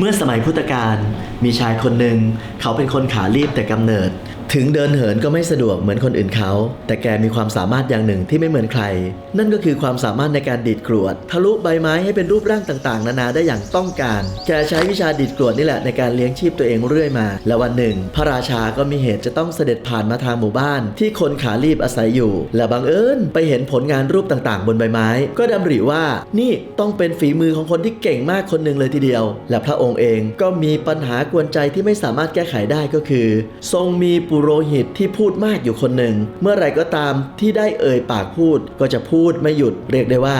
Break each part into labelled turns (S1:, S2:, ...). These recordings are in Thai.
S1: เมื่อสมัยพุทธกาลมีชายคนหนึ่งเขาเป็นคนขาลีบแต่กำเนิด ถึงเดินเหินก็ไม่สะดวกเหมือนคนอื่นเขา แต่แกมีความสามารถอย่างหนึ่งที่ไม่เหมือนใคร นั่นก็คือความสามารถในการดีดกรวด ทะลุใบไม้ให้เป็นรูปร่างต่างๆ นานาได้อย่างต้องการ แกใช้วิชาดีดกรวดนี่แหละในการเลี้ยงชีพตัวเองเรื่อยมา และวันหนึ่ง พระราชาก็มีเหตุจะต้องเสด็จผ่านมาทางหมู่บ้าน ที่คนขาลีบอาศัยอยู่ และบังเอิญไปเห็นผลงานรูปต่างๆ บนใบไม้ ก็ดำริว่า นี่ต้องเป็นฝีมือของคนที่เก่งมากคนหนึ่งเลยทีเดียว และพระองค์เองก็มีปัญหากวนใจที่ไม่สามารถแก้ไขได้ก็คือ ทรงมีปุโรหิตที่พูดมากอยู่คนหนึ่ง เมื่อไรก็ตามที่ได้เอ่ยปากพูดก็จะพูดไม่หยุดเรียกได้ว่า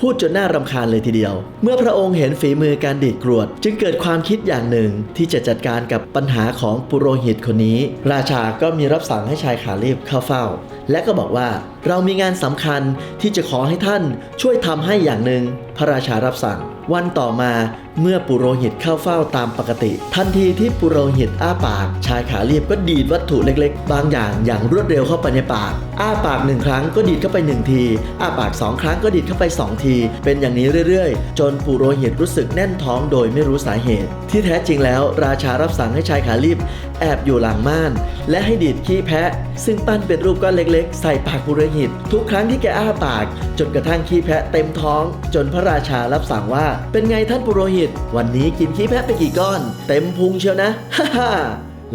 S1: พูดจนน่ารำคาญเลยทีเดียว เมื่อพระองค์เห็นฝีมือการดีดกรวด จึงเกิดความคิดอย่างหนึ่งที่จะจัดการกับปัญหาของปุโรหิตคนนี้ ราชาก็มีรับสั่งให้ชายขาลีบเข้าเฝ้า และก็บอกว่าเรามีงานสำคัญที่จะขอให้ท่านช่วยทำให้อย่างหนึ่ง ระราชารับสั่ง วันต่อมาเมื่อปุโรหิตเข้าเฝ้าตามปกติ ทันทีที่ปุโรหิตอ้าปาก ชายขาลีบก็ดีดวัตถุเล็กๆ บางอย่างอย่างรวดเร็วเข้าไปในปาก อ้าปากหนึ่งครั้งก็ดีดเข้าไปหนึ่งที อ้าปากสองครั้งก็ดีดเข้าไปสองที เป็นอย่างนี้เรื่อยๆ จนปุโรหิตรู้สึกแน่นท้องโดยไม่รู้สาเหตุ ที่แท้จริงแล้ว ราชารับสั่งให้ชายขาลีบแอบอยู่หลังม่าน และให้ดีดขี้แพะ ซึ่งปั้นเป็นรูปก้อนเล็กๆ ใส่ปากปุโรหิต ทุกครั้งที่แกอ้าปาก จนกระทั่งขี้แพะเต็มท้อง จนพระราชารับสั่งว่า เป็นไงท่านปุโรหิต วันนี้กินขี้แพะไปกี่ก้อน เต็มพุงเชียวนะ ฮ่าฮ่า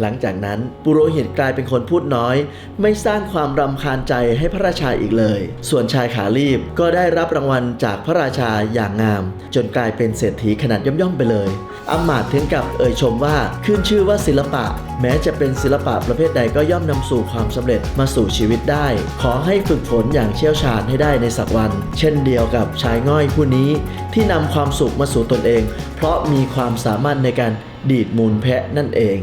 S1: หลังจากนั้นปุโรหิตกลายเป็นคนพูดน้อย ไม่สร้างความรำคาญใจให้พระราชาอีกเลย ส่วนชายขาลีบก็ได้รับรางวัลจากพระราชาอย่างงาม จนกลายเป็นเศรษฐีขนาดย่อมๆไปเลยอำมาตย์ถึงกับเอ่ยชมว่าขึ้นชื่อว่าศิลปะ แม้จะเป็นศิลปะประเภทใดก็ย่อมนำสู่ความสำเร็จมาสู่ชีวิตได้ ขอให้ฝึกฝนอย่างเชี่ยวชาญให้ได้ในสักวัน เช่นเดียวกับชายง่อยผู้นี้ ที่นำความสุขมาสู่ตนเอง เพราะมีความสามารถในการดีดมูลแพะนั่นเอง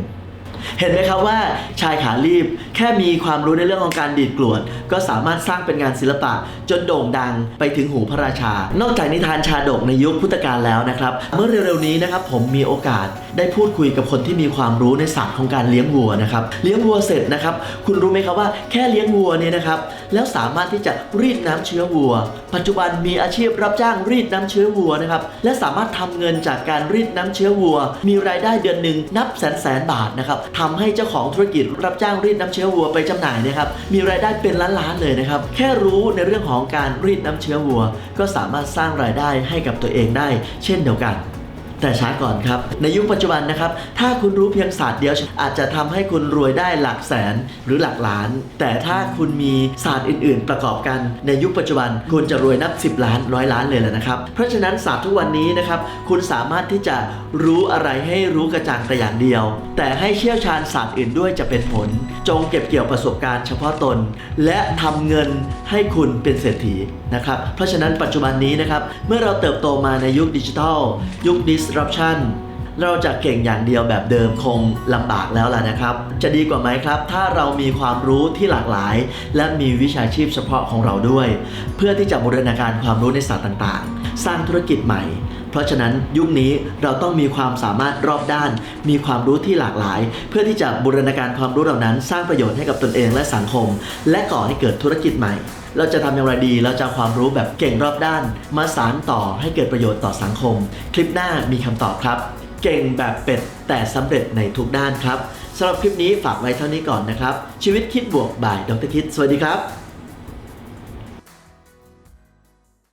S1: เห็นไหมครับว่าชายขาลีบแค่มีความรู้ในเรื่องของการดีดกรวด ก็สามารถสร้างเป็นงานศิลปะ จนโด่งดังไปถึงหูพระราชา นอกจากนิทานชาดกในยุคพุทธกาลแล้วนะครับ เมื่อเร็วๆนี้นะครับผมมีโอกาสได้พูดคุยกับคนที่มีความรู้ในศาสตร์ของการเลี้ยงวัวนะครับเลี้ยงวัวเสร็จนะครับคุณรู้ไหมครับว่าแค่เลี้ยงวัวเนี่ยนะครับแล้วสามารถที่จะรีดน้ำเชื้อวัว ปัจจุบันมีอาชีพรับจ้างรีดน้ำเชื้อวัวนะครับและสามารถทำเงินจากการรีดน้ำเชื้อวัว มีรายได้เดือนหนึ่งนับแสนแสนบาทนะครับทำให้เจ้าของธุรกิจรับจ้างรีดน้ำเชื้อื้อวัวไปจำหน่ายนะครับมีรายได้เป็นล้านล้านๆเลยนะครับแค่รู้ในเรื่องของการรีดน้ำเชื้อวัว ก็สามารถสร้างรายได้ให้กับตัวเองได้ เช่นเดียวกัน แต่ช้าก่อนครับ ในยุคปัจจุบันนะครับ ถ้าคุณรู้เพียงศาสตร์เดียวอาจจะทำให้คุณรวยได้หลักแสนหรือหลักล้าน แต่ถ้าคุณมีศาสตร์อื่น ๆ ประกอบกัน ในยุคปัจจุบันคุณจะรวยนับ 10 ล้านร้อยล้านเลยแหละนะครับ เพราะฉะนั้นศาสตร์ทุกวันนี้นะครับ คุณสามารถที่จะรู้อะไรให้รู้กระจ่างแต่อย่างเดียว แต่ให้เชี่ยวชาญศาสตร์อื่นด้วยจะเป็นผล จงเก็บเกี่ยวประสบการณ์เฉพาะตน และทำเงินให้คุณเป็นเศรษฐีนะครับ เพราะฉะนั้นปัจจุบันนี้นะครับ เมื่อเราเติบโตมาในยุคดิจิทัล ยุคดิส disruption เราจะเก่งอย่างเดียวแบบเดิมคงลำบากแล้วล่ะนะครับ จะดีกว่าไหมครับ ถ้าเรามีความรู้ที่หลากหลาย และมีวิชาชีพเฉพาะของเราด้วย เพื่อที่จะบูรณาการความรู้ในศาสตร์ต่างๆ สร้างธุรกิจใหม่ เพราะฉะนั้นยุคนี้เราต้องมีความสามารถรอบด้าน มีความรู้ที่หลากหลาย เพื่อที่จะบูรณาการความรู้เหล่านั้น สร้างประโยชน์ให้กับตนเองและสังคม และก่อให้เกิดธุรกิจใหม่เราจะทำอย่างไรดี เราจะความรู้แบบเก่งรอบด้าน มาสานต่อให้เกิดประโยชน์ต่อสังคม คลิปหน้ามีคำตอบครับ เก่งแบบเป็ดแต่สำเร็จในทุกด้านครับสำหรับคลิปนี้ฝากไว้เท่านี้ก่อนนะครับ ชีวิตคิดบวกบ่ายดรคิด สวัสดีครับ